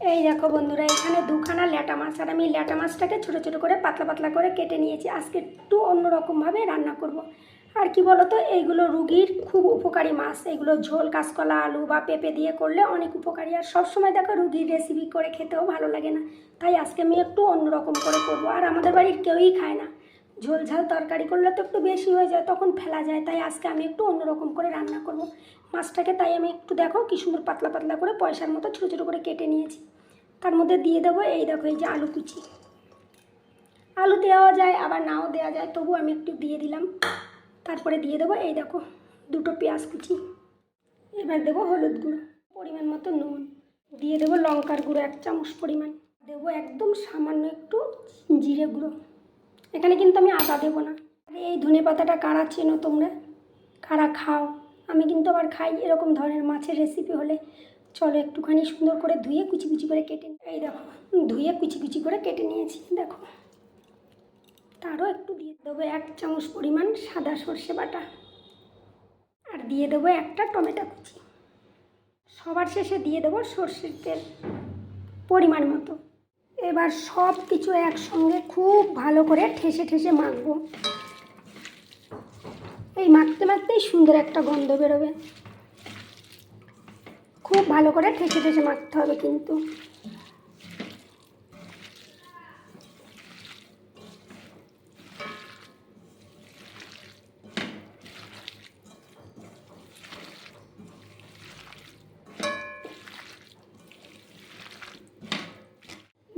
এই দেখো বন্ধুরা, এখানে দুখানা ল্যাটা মাছ, আর আমি ল্যাটা মাছটাকে ছোটো ছোটো করে পাতলা পাতলা করে কেটে নিয়েছি। আজকে একটু অন্যরকমভাবে রান্না করব। আর কি বলতো, এইগুলো রুগীর খুব উপকারী মাছ। এগুলো ঝোল, কাঁচকলা, আলু বা পেঁপে দিয়ে করলে অনেক উপকারী। আর সবসময় দেখো রুগীর রেসিপি করে খেতেও ভালো লাগে না। তাই আজকে আমি একটু অন্যরকম করে করব। আর আমাদের বাড়ির কেউই খায় না। ঝোল ঝাল তরকারি করলে তো একটু বেশি হয়ে যায়, তখন ফেলা যায়। তাই আজকে আমি একটু অন্যরকম করে রান্না করব। মাছটাকে তাই আমি একটু দেখো কি সুন্দর পাতলা পাতলা করে পয়সার মতো ছোটো ছোটো করে কেটে নিয়েছি। তার মধ্যে দিয়ে দেবো এই দেখো এই যে আলু কুচি। আলু দেওয়া যায়, আবার নাও দেওয়া যায় তবু আমি একটু দিয়ে দিলাম। তারপরে দিয়ে দেবো এই দেখো দুটো পেঁয়াজ কুচি। এবার দেবো হলুদ গুঁড়ো, পরিমাণ মতো নুন। দিয়ে দেবো লঙ্কার গুঁড়ো এক চামচ পরিমাণ। দেবো একদম সামান্য একটু জিরে গুঁড়ো। এখানে কিন্তু আমি আদা দেবো না। এই ধনে পাতাটা কারা চেনো তোমরা? কারা খাও? আমি কিন্তু আবার খাই এরকম ধরনের মাছের রেসিপি হলে। চলো একটুখানি সুন্দর করে ধুয়ে কুচি কুচি করে কেটে এই দেখো, ধুয়ে কুচি কুচি করে কেটে নিয়েছি, দেখো। তারও একটু দিয়ে দেবো এক চামচ পরিমাণ সাদা সর্ষে বাটা। আর দিয়ে দেবো একটা টমেটো কুচি। সবার শেষে দিয়ে দেবো সর্ষের তেল পরিমাণ মতো। এবার সব কিছু একসঙ্গে খুব ভালো করে ঠেসে ঠেসে মাখবো। এই মাখতে মাখতেই সুন্দর একটা গন্ধ বেরোবে। খুব ভালো করে ঠেসে ঠেসে মাখতে হবে কিন্তু।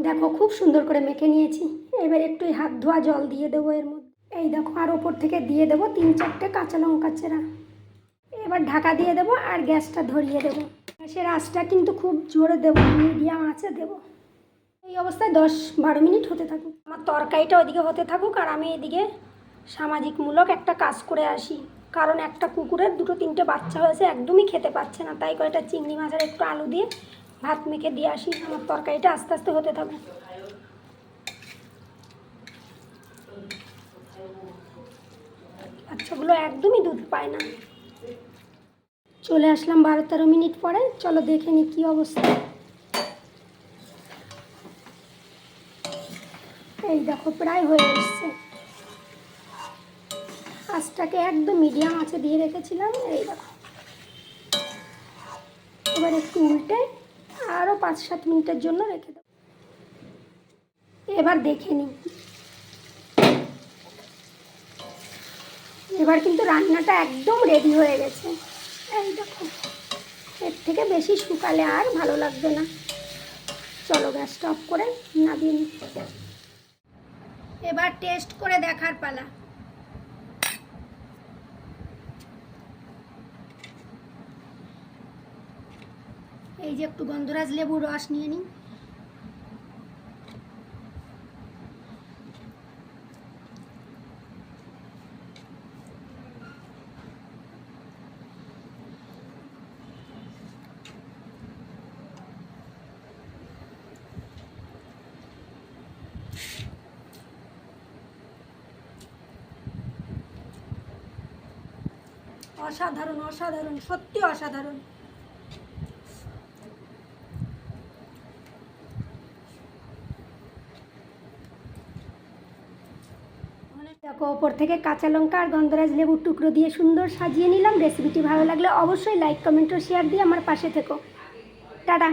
দেখো, খুব সুন্দর করে মেখে নিয়েছি। এবার একটু হাত ধোয়া জল দিয়ে দেবো এর মধ্যে। এই দেখো, আর ওপর থেকে দিয়ে দেবো তিন চারটে কাঁচা লঙ্কা চেরা। এবার ঢাকা দিয়ে দেবো আর গ্যাসটা ধরিয়ে দেবো। গ্যাসের আঁচটা কিন্তু খুব জোরে দেবো, মিডিয়াম আঁচে দেবো। এই অবস্থায় দশ বারো মিনিট হতে থাকুক। আমার তরকারিটা ওদিকে হতে থাকুক আর আমি এদিকে সামাজিকমূলক একটা কাজ করে আসি। কারণ একটা কুকুরের দুটো তিনটে বাচ্চা হয়েছে, একদমই খেতে পাচ্ছে না। তাই কয়েকটা চিংড়ি মাছ আর একটু আলু দিয়ে ভাত মেখে দিয়ে আসি, আমার তরকারিটা আস্তে আস্তে হতে থাকুক। বাচ্চাগুলো একদমই দুধ পায় না। চলে আসলাম বারো তেরো মিনিট পরে, চলো দেখে নি কী অবস্থা। এই দেখো, প্রায় হয়ে এসছে। আঁচটাকে একদম মিডিয়াম আঁচে দিয়ে রেখেছিলাম, এই দেখো। এবার একটু উল্টে আরও পাঁচ সাত মিনিটের জন্য রেখে দেবো এবার দেখে নিই। এবার কিন্তু রান্নাটা একদম রেডি হয়ে গেছে। এই দেখো, এর থেকে বেশি শুকালে আর ভালো লাগবে না। চলো গ্যাসটা অফ করে নামিয়ে নিই। এবার টেস্ট করে দেখার পালা। এই যে একটু গন্ধরাজ লেবুর রস নিয়ে নিই। অসাধারণ অসাধারণ সত্যি অসাধারণ। দেখো, ওপর থেকে কাঁচা লঙ্কা আর গন্ধরাজ লেবুর টুকরো দিয়ে সুন্দর সাজিয়ে নিলাম। রেসিপিটি ভালো লাগলে অবশ্যই লাইক কমেন্ট ও শেয়ার দিয়ে আমার পাশে থেকো। টাটা!